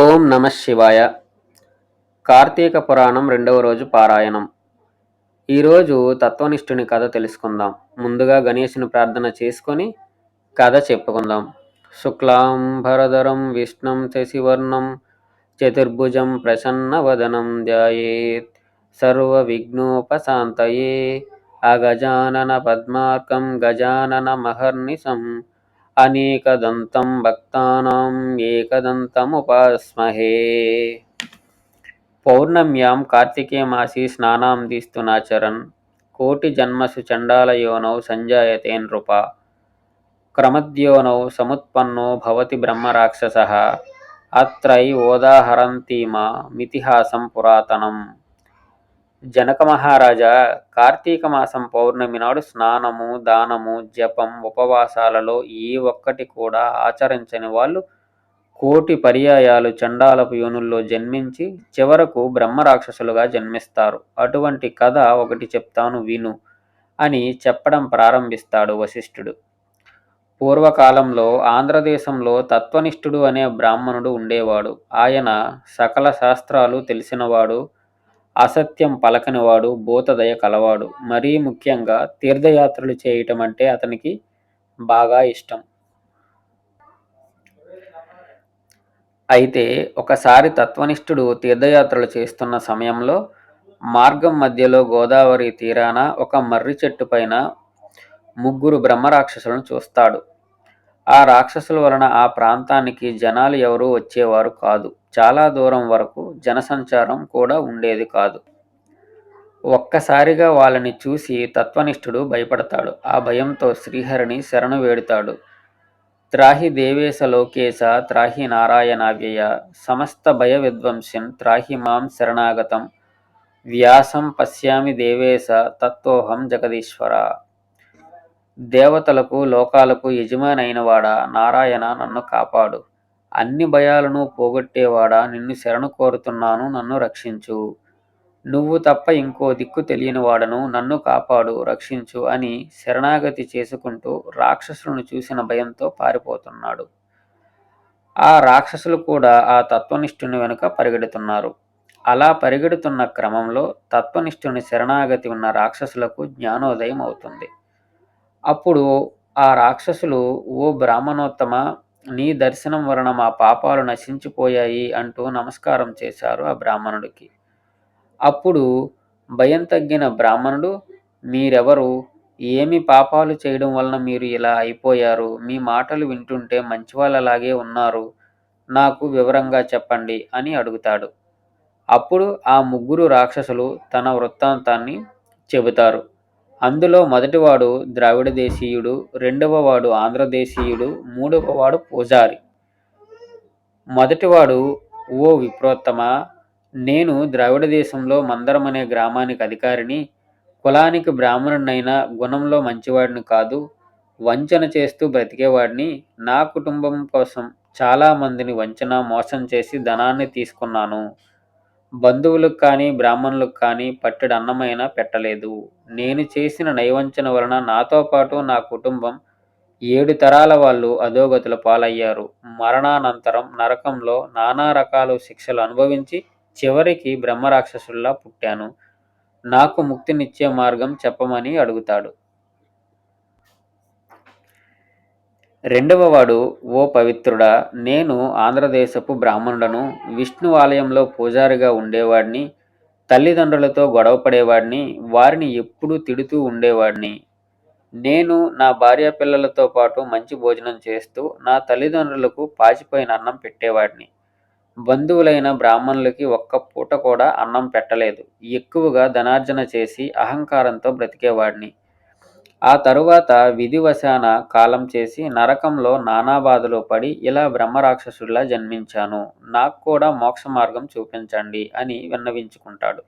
ఓం నమ శివాయ. కార్తీక పురాణం రెండవ రోజు పారాయణం. ఈరోజు తత్వనిష్ఠుని కథ తెలుసుకుందాం. ముందుగా గణేశుని ప్రార్థన చేసుకొని కథ చెప్పుకుందాం. శుక్లాం భరధరం విష్ణం శశివర్ణం చతుర్భుజం ప్రసన్నవదనం ధ్యాయేత్ సర్వ విఘ్నోపశాంతయే అగజానన పద్మార్కం గజానన మహర్నిశం అనేకదంతం భక్తానాం ఏకదంతముపాస్మహే. పౌర్ణమ్యాం కార్తికే మాసి స్నానాం దీస్తునాచరన్ కోటి జన్మసు చండాలయోనౌ సంజాయతే నృప. క్రమద్యోనౌ సముత్పన్నో భవతి బ్రహ్మరాక్షస అత్రై ఓదాహరంతీమ మితిహాసం పురాతనం. జనక మహారాజా కార్తీక మాసం పౌర్ణమి నాడు స్నానము దానము జపం ఉపవాసాలలో ఏ ఒక్కటి కూడా ఆచరించని వాళ్ళు కోటి పర్యాయాలు చండాలపు యోనుల్లో జన్మించి చివరకు బ్రహ్మరాక్షసులుగా జన్మిస్తారు. అటువంటి కథ ఒకటి చెప్తాను విను అని చెప్పడం ప్రారంభిస్తాడు వశిష్ఠుడు. పూర్వకాలంలో ఆంధ్రదేశంలో తత్వనిష్ఠుడు అనే బ్రాహ్మణుడు ఉండేవాడు. ఆయన సకల శాస్త్రాలు తెలిసినవాడు. అసత్యం పలకనివాడు భూతదయ కలవాడు. మరీ ముఖ్యంగా తీర్థయాత్రలు చేయటం అంటే అతనికి బాగా ఇష్టం. అయితే ఒకసారి తత్వనిష్ఠుడు తీర్థయాత్రలు చేస్తున్న సమయంలో మార్గం మధ్యలో గోదావరి తీరాన ఒక మర్రి చెట్టు పైన ముగ్గురు బ్రహ్మరాక్షసులను చూస్తాడు. ఆ రాక్షసుల వలన ఆ ప్రాంతానికి జనాలు ఎవరూ వచ్చేవారు కాదు. చాలా దూరం వరకు జనసంచారం కూడా ఉండేది కాదు. ఒక్కసారిగా వాళ్ళని చూసి తత్వనిష్ఠుడు భయపడతాడు. ఆ భయంతో శ్రీహరిని శరణు వేడుతాడు. త్రాహి దేవేశ లోకేశ త్రాహి నారాయణావ్యయ సమస్త భయ విధ్వంసం త్రాహి మాం శరణాగతం వ్యాసం పశ్యామి దేవేశ తత్వోహం జగదీశ్వర దేవతలకు లోకాలకు యజమానైనవాడా? నారాయణ నన్ను కాపాడు. అన్ని భయాలను పోగొట్టేవాడా? నిన్ను శరణు కోరుతున్నాను నన్ను రక్షించు. నువ్వు తప్ప ఇంకో దిక్కు తెలియని వాడను నన్ను కాపాడు రక్షించు అని శరణాగతి చేసుకుంటూ రాక్షసులను చూసిన భయంతో పారిపోతున్నాడు. ఆ రాక్షసులు కూడా ఆ తత్వనిష్ఠుని వెనుక పరిగెడుతున్నారు. అలా పరిగెడుతున్న క్రమంలో తత్వనిష్ఠుని శరణాగతి ఉన్న రాక్షసులకు జ్ఞానోదయం అవుతుంది అప్పుడు ఆ రాక్షసులు ఓ బ్రాహ్మణోత్తమ నీ దర్శనం వలన మా పాపాలు నశించిపోయాయి అంటూ నమస్కారం చేశారు ఆ బ్రాహ్మణుడికి. అప్పుడు భయం తగ్గిన బ్రాహ్మణుడు మీరెవరు? ఏమి పాపాలు చేయడం వలన మీరు ఇలా అయిపోయారు? మీ మాటలు వింటుంటే మంచివాళ్ళలాగే ఉన్నారు. నాకు వివరంగా చెప్పండి అని అడుగుతాడు. అప్పుడు ఆ ముగ్గురు రాక్షసులు తన వృత్తాంతాన్ని చెబుతారు. అందులో మొదటివాడు ద్రావిడ దేశీయుడు రెండవ వాడు ఆంధ్రదేశీయుడు మూడవ వాడు పూజారి. మొదటివాడు ఓ విప్రోత్తమ నేను ద్రావిడ దేశంలో మందరం అనే గ్రామానికి అధికారిని కులానికి బ్రాహ్మణుడినైనా గుణంలో మంచివాడిని కాదు వంచన చేస్తూ బ్రతికేవాడిని నా కుటుంబం కోసం చాలామందిని వంచన మోసం చేసి ధనాన్ని తీసుకున్నాను. బంధువులకు కానీ బ్రాహ్మణులకు కానీ పట్టెడు అన్నమైనా పెట్టలేదు. నేను చేసిన నైవంచన వలన నాతో పాటు నా కుటుంబం ఏడు తరాల వాళ్ళు అధోగతుల పాలయ్యారు. మరణానంతరం నరకంలో నానా రకాల శిక్షలు అనుభవించి చివరికి బ్రహ్మరాక్షసుల్లా పుట్టాను. నాకు ముక్తినిచ్చే మార్గం చెప్పమని అడుగుతాడు. రెండవ వాడు ఓ పవిత్రుడా నేను ఆంధ్రదేశపు బ్రాహ్మణుడను విష్ణు ఆలయంలో పూజారిగా ఉండేవాడిని తల్లిదండ్రులతో గొడవ పడేవాడిని వారిని ఎప్పుడూ తిడుతూ ఉండేవాడిని. నేను నా భార్య పిల్లలతో పాటు మంచి భోజనం చేస్తూ నా తల్లిదండ్రులకు పాచిపోయిన అన్నం పెట్టేవాడిని. బంధువులైన బ్రాహ్మణులకి ఒక్క పూట కూడా అన్నం పెట్టలేదు. ఎక్కువగా ధనార్జన చేసి అహంకారంతో బ్రతికేవాడిని. ఆ తరువాత విధివశాన కాలం చేసి నరకంలో నానా బాధలో పడి ఇలా బ్రహ్మరాక్షసుడిలా జన్మించాను. నాకు కూడా మోక్ష మార్గం చూపించండి అని విన్నవించుకుంటాడు.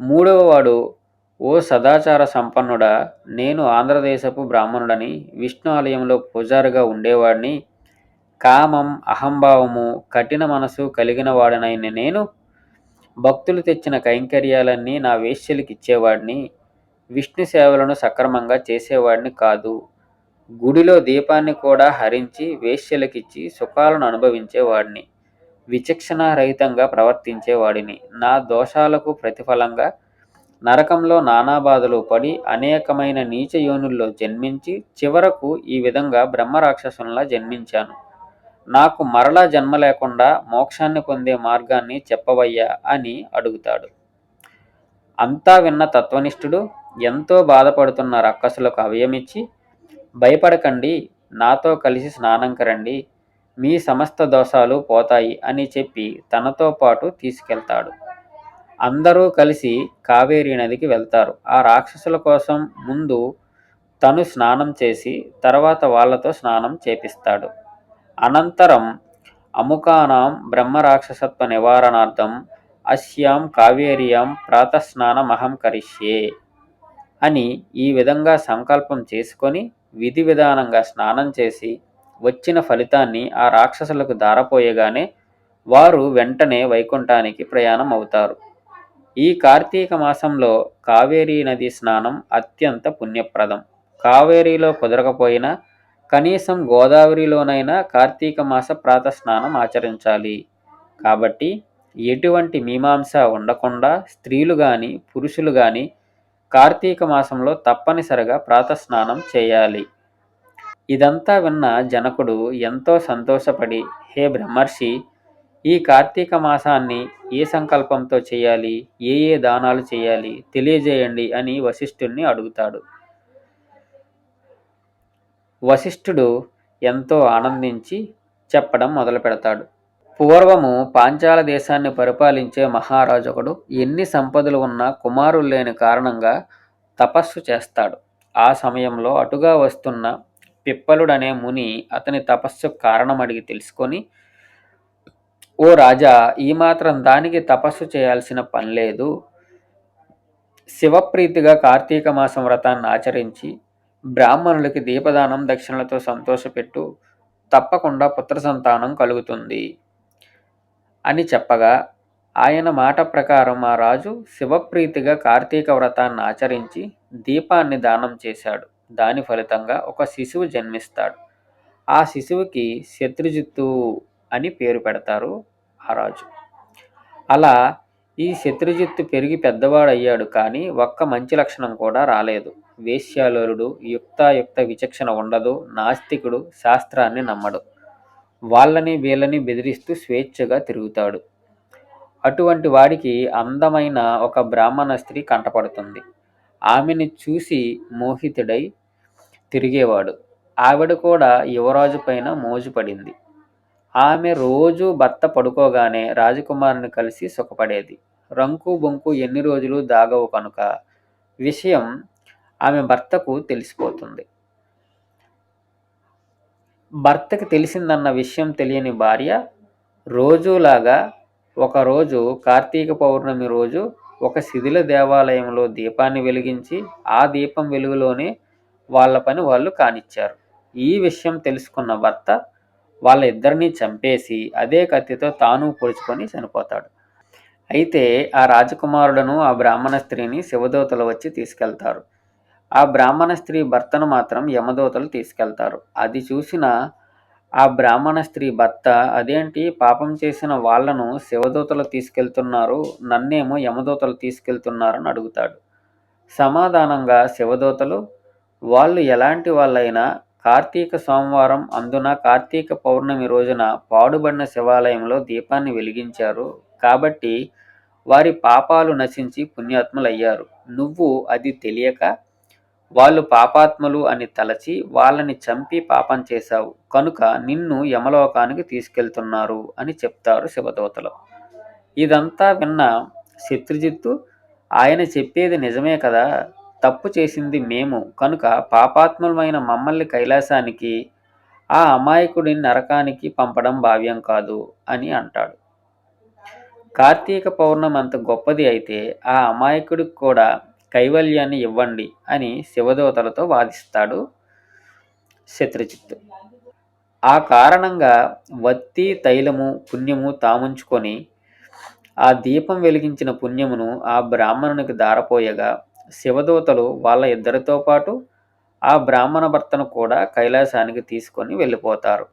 మూడవ వాడు ఓ సదాచార సంపన్నుడా నేను ఆంధ్రదేశపు బ్రాహ్మణుడని విష్ణు ఆలయంలో పూజారిగా ఉండేవాడిని. కామం అహంభావము కఠిన మనసు కలిగిన వాడనైన నేను. భక్తులు తెచ్చిన కైంకర్యాలన్నీ నా వేశ్యలకు ఇచ్చేవాడిని విష్ణు సేవలను సక్రమంగా చేసేవాడిని కాదు. గుడిలో దీపాన్ని కూడా హరించి వేశ్యలకిచ్చి సుఖాలను అనుభవించేవాడిని. విచక్షణారహితంగా ప్రవర్తించేవాడిని. నా దోషాలకు ప్రతిఫలంగా నరకంలో నానా బాధలు పడి అనేకమైన నీచ యోనుల్లో జన్మించి చివరకు ఈ విధంగా బ్రహ్మరాక్షసునిలా జన్మించాను. నాకు మరలా జన్మ లేకుండా మోక్షాన్ని పొందే మార్గాన్ని చెప్పవయ్యా అని అడుగుతాడు. అంతా విన్న తత్వనిష్ఠుడు ఎంతో బాధపడుతున్న రక్కసులకు అభయమిచ్చి భయపడకండి నాతో కలిసి స్నానంకి రండి మీ సమస్త దోషాలు పోతాయి అని చెప్పి తనతో పాటు తీసుకెళ్తాడు. అందరూ కలిసి కావేరీ నదికి వెళ్తారు. ఆ రాక్షసుల కోసం ముందు తను స్నానం చేసి తర్వాత వాళ్ళతో స్నానం చేపిస్తాడు. అనంతరం అముకానాం బ్రహ్మరాక్షసత్వ నివారణార్థం అస్యాం కావేర్యాం ప్రాతస్నానమహం కరిష్యే. అని ఈ విధంగా సంకల్పం చేసుకొని విధి విధానంగా స్నానం చేసి వచ్చిన ఫలితాన్ని ఆ రాక్షసులకు దారపోయగానే వారు వెంటనే వైకుంఠానికి ప్రయాణం అవుతారు. ఈ కార్తీక మాసంలో కావేరీ నది స్నానం అత్యంత పుణ్యప్రదం. కావేరీలో కుదరకపోయినా కనీసం గోదావరిలోనైనా కార్తీక మాస ప్రాత స్నానం ఆచరించాలి. కాబట్టి ఎటువంటి మీమాంస ఉండకుండా స్త్రీలు కానీ పురుషులు కానీ కార్తీక మాసంలో తప్పనిసరిగా ప్రాతస్నానం చేయాలి. ఇదంతా విన్న జనకుడు ఎంతో సంతోషపడి హే బ్రహ్మర్షి ఈ కార్తీక మాసాన్ని ఏ సంకల్పంతో చేయాలి? ఏ ఏ దానాలు చేయాలి? తెలియజేయండి అని వశిష్ఠుణ్ణి అడుగుతాడు. వశిష్ఠుడు ఎంతో ఆనందించి చెప్పడం మొదలు పెడతాడు పూర్వము పాంచాల దేశాన్ని పరిపాలించే మహారాజుకుడు ఎన్ని సంపదలు ఉన్నా కుమారులు లేని కారణంగా తపస్సు చేస్తాడు. ఆ సమయంలో అటుగా వస్తున్న పిప్పలుడనే ముని అతని తపస్సు కారణం అడిగి తెలుసుకొని ఓ రాజా ఈ మాత్రం దానికి తపస్సు చేయాల్సిన పని లేదు. శివప్రీతిగా కార్తీక మాసం వ్రతాన్ని ఆచరించి బ్రాహ్మణులకి దీపదానం దక్షిణలతో సంతోషపెట్టు. తప్పకుండా పుత్ర సంతానం కలుగుతుంది. అని చెప్పగా ఆయన మాట ప్రకారం ఆ రాజు శివప్రీతిగా కార్తీక వ్రతాన్ని ఆచరించి దీపాన్ని దానం చేశాడు. దాని ఫలితంగా ఒక శిశువు జన్మిస్తాడు. ఆ శిశువుకి శత్రుజిత్తు అని పేరు పెడతారు ఆ రాజు. అలా ఈ శత్రుజిత్తు పెరిగి పెద్దవాడయ్యాడు కానీ ఒక్క మంచి లక్షణం కూడా రాలేదు. వేశ్యాలోరుడు యుక్తాయుక్త విచక్షణ ఉండదు నాస్తికుడు శాస్త్రాన్ని నమ్మడు. వాళ్ళని వీళ్ళని బెదిరిస్తూ స్వేచ్ఛగా తిరుగుతాడు. అటువంటి వాడికి అందమైన ఒక బ్రాహ్మణ స్త్రీ కంటపడుతుంది. ఆమెని చూసి మోహితుడై తిరిగేవాడు. ఆవిడ కూడా యువరాజు పైన మోజుపడింది ఆమె రోజు భర్త పడుకోగానే రాజకుమారుని కలిసి సుఖపడేది. రంకు బొంకు ఎన్ని రోజులు దాగవు కనుక విషయం ఆమె భర్తకు తెలిసిపోతుంది. భర్తకి తెలిసిందన్న విషయం తెలియని భార్య రోజులాగా ఒకరోజు కార్తీక పౌర్ణమి రోజు ఒక శిథిల దేవాలయంలో దీపాన్ని వెలిగించి ఆ దీపం వెలుగులోనే వాళ్ళ పని వాళ్ళు కానిచ్చారు. ఈ విషయం తెలుసుకున్న భర్త వాళ్ళ ఇద్దరిని చంపేసి అదే కత్తితో తాను పొడుచుకొని చనిపోతాడు. అయితే ఆ రాజకుమారుడను ఆ బ్రాహ్మణ స్త్రీని శివదూతలు వచ్చి తీసుకెళ్తారు. ఆ బ్రాహ్మణ స్త్రీ భర్తను మాత్రం యమదూతలు తీసుకెళ్తారు. అది చూసిన ఆ బ్రాహ్మణ స్త్రీ భర్త అదేంటి? పాపం చేసిన వాళ్ళను శివదూతలు తీసుకెళ్తున్నారు. నన్నేమో యమదూతలు తీసుకెళ్తున్నారని అడుగుతాడు. సమాధానంగా శివదూతలు వాళ్ళు ఎలాంటి వాళ్ళైనా కార్తీక సోమవారం అందున కార్తీక పౌర్ణమి రోజున పాడుబడిన శివాలయంలో దీపాన్ని వెలిగించారు. కాబట్టి వారి పాపాలు నశించి పుణ్యాత్ములయ్యారు. నువ్వు అది తెలియక వాళ్ళు పాపాత్ములు అని తలచి వాళ్ళని చంపి పాపం చేశావు. కనుక నిన్ను యమలోకానికి తీసుకెళ్తున్నారు అని చెప్తారు శివదూతలు. ఇదంతా విన్న శత్రుజిత్తు ఆయన చెప్పేది నిజమే కదా? తప్పు చేసింది మేము. కనుక పాపాత్ములమైన మమ్మల్ని కైలాసానికి ఆ అమాయకుడిని నరకానికి పంపడం భావ్యం కాదు అని అంటాడు. కార్తీక పౌర్ణమి అంత గొప్పది అయితే ఆ అమాయకుడికి కూడా కైవల్యాన్ని ఇవ్వండి అని శివదేవతలతో వాదిస్తాడు శత్రుజిత్తు. ఆ కారణంగా వత్తి తైలము పుణ్యము తాముంచుకొని ఆ దీపం వెలిగించిన పుణ్యమును ఆ బ్రాహ్మణునికి దారపోయగా శివదూతలు వాళ్ళ ఇద్దరితో పాటు ఆ బ్రాహ్మణ భర్తను కూడా కైలాసానికి తీసుకొని వెళ్ళిపోతారు.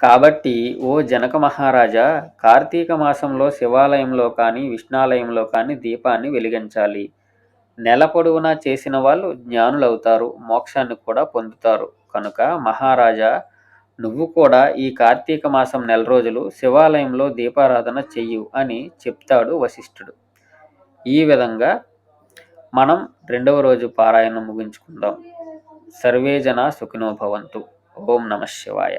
కాబట్టి ఓ జనక మహారాజా కార్తీక మాసంలో శివాలయంలో కానీ విష్ణాలయంలో కానీ దీపాన్ని వెలిగించాలి. నెల పొడవునా చేసిన వాళ్ళు జ్ఞానులవుతారు మోక్షాన్ని కూడా పొందుతారు. కనుక మహారాజా నువ్వు కూడా ఈ కార్తీక మాసం నెల రోజులు శివాలయంలో దీపారాధన చెయ్యు అని చెప్తాడు వశిష్ఠుడు. ఈ విధంగా మనం రెండవ రోజు పారాయణం ముగించుకుందాం. సర్వేజన సుఖినోభవంతు ఓం నమ శివాయ.